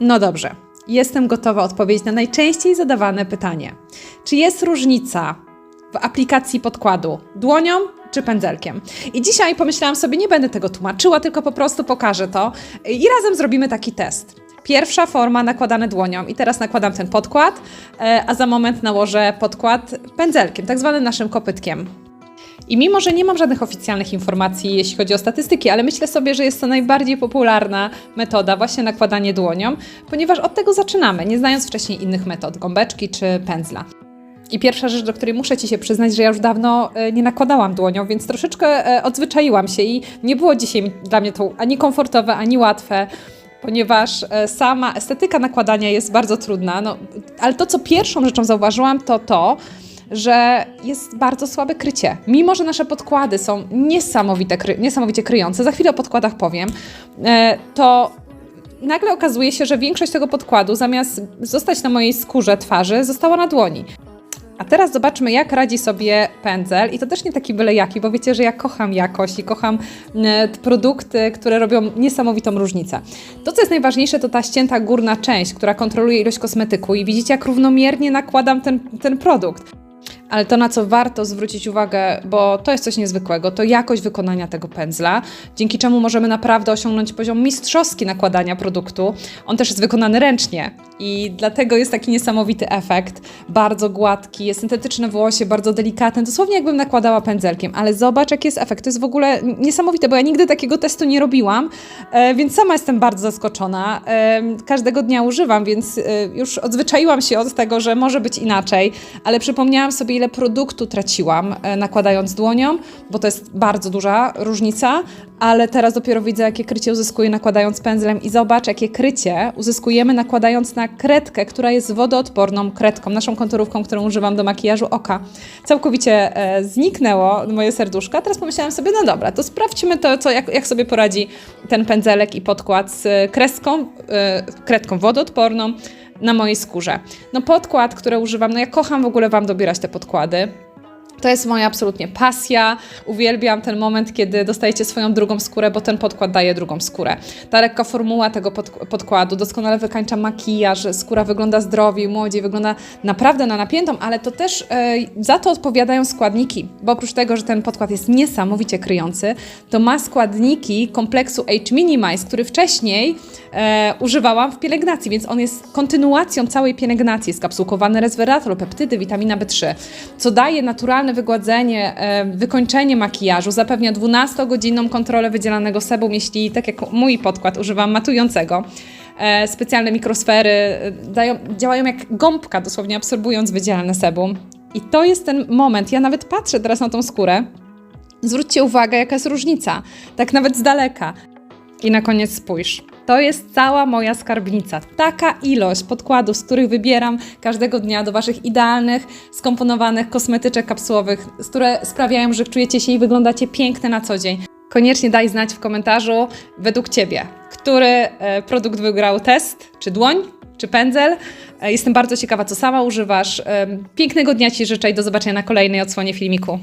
No dobrze, jestem gotowa odpowiedzieć na najczęściej zadawane pytanie. Czy jest różnica w aplikacji podkładu dłonią czy pędzelkiem? I dzisiaj pomyślałam sobie, nie będę tego tłumaczyła, tylko po prostu pokażę to i razem zrobimy taki test. Pierwsza forma nakładane dłonią i teraz nakładam ten podkład, e, a za moment nałożę podkład pędzelkiem, tak zwanym naszym kopytkiem. I mimo, że nie mam żadnych oficjalnych informacji, jeśli chodzi o statystyki, ale myślę sobie, że jest to najbardziej popularna metoda, właśnie nakładanie dłonią, ponieważ od tego zaczynamy, nie znając wcześniej innych metod, gąbeczki czy pędzla. I pierwsza rzecz, do której muszę Ci się przyznać, że ja już dawno e, nie nakładałam dłonią, więc troszeczkę e, odzwyczaiłam się i nie było dzisiaj dla mnie to ani komfortowe, ani łatwe ponieważ e, sama estetyka nakładania jest bardzo trudna. No, ale to, co pierwszą rzeczą zauważyłam, to to, że jest bardzo słabe krycie. Mimo, że nasze podkłady są niesamowite, kry, niesamowicie kryjące, za chwilę o podkładach powiem, e, to nagle okazuje się, że większość tego podkładu, zamiast zostać na mojej skórze twarzy, została na dłoni. A teraz zobaczmy, jak radzi sobie pędzel. I to też nie taki byle jaki, bo wiecie, że ja kocham jakość i kocham e, produkty, które robią niesamowitą różnicę. To, co jest najważniejsze, to ta ścięta górna część, która kontroluje ilość kosmetyku. I widzicie, jak równomiernie nakładam ten, ten produkt. Ale to, na co warto zwrócić uwagę, bo to jest coś niezwykłego, to jakość wykonania tego pędzla, dzięki czemu możemy naprawdę osiągnąć poziom mistrzowski nakładania produktu. On też jest wykonany ręcznie i dlatego jest taki niesamowity efekt. Bardzo gładki, jest syntetyczne włosie, bardzo delikatne, dosłownie jakbym nakładała pędzelkiem, ale zobacz, jaki jest efekt. To jest w ogóle niesamowite, bo ja nigdy takiego testu nie robiłam, e, więc sama jestem bardzo zaskoczona. E, każdego dnia używam, więc e, już odzwyczaiłam się od tego, że może być inaczej, ale przypomniałam sobie, ile produktu traciłam nakładając dłonią, bo to jest bardzo duża różnica, ale teraz dopiero widzę, jakie krycie uzyskuję nakładając pędzlem i zobacz, jakie krycie uzyskujemy nakładając na kredkę, która jest wodoodporną kredką, naszą konturówką, którą używam do makijażu oka. Całkowicie e, zniknęło moje serduszko, a teraz pomyślałam sobie, no dobra, to sprawdźmy to, co, jak, jak sobie poradzi ten pędzelek i podkład z kreską, e, kredką wodoodporną, na mojej skórze. No podkład, który używam, no ja kocham w ogóle Wam dobierać te podkłady. To jest moja absolutnie pasja. Uwielbiam ten moment, kiedy dostajecie swoją drugą skórę, bo ten podkład daje drugą skórę. Ta lekka formuła tego pod, podkładu doskonale wykańcza makijaż, skóra wygląda zdrowiej, młodziej, wygląda naprawdę na napiętą, ale to też e, za to odpowiadają składniki, bo oprócz tego, że ten podkład jest niesamowicie kryjący, to ma składniki kompleksu H-Minimize, który wcześniej e, używałam w pielęgnacji, więc on jest kontynuacją całej pielęgnacji. Skapsułkowany resveratrol, peptydy, witamina B3, co daje naturalne wygładzenie, e, wykończenie makijażu, zapewnia 12-godzinną kontrolę wydzielanego sebum, jeśli tak jak mój podkład używam matującego. E, specjalne mikrosfery e, dają, działają jak gąbka, dosłownie absorbując wydzielane sebum. I to jest ten moment. Ja nawet patrzę teraz na tą skórę. Zwróćcie uwagę, jaka jest różnica. Tak nawet z daleka. I na koniec spójrz. To jest cała moja skarbnica. Taka ilość podkładów, z których wybieram każdego dnia do Waszych idealnych, skomponowanych kosmetyczek kapsułowych, które sprawiają, że czujecie się i wyglądacie piękne na co dzień. Koniecznie daj znać w komentarzu według Ciebie, który e, produkt wygrał test, czy dłoń, czy pędzel. E, Jestem bardzo ciekawa, co sama używasz. E, Pięknego dnia Ci życzę i do zobaczenia na kolejnej odsłonie filmiku.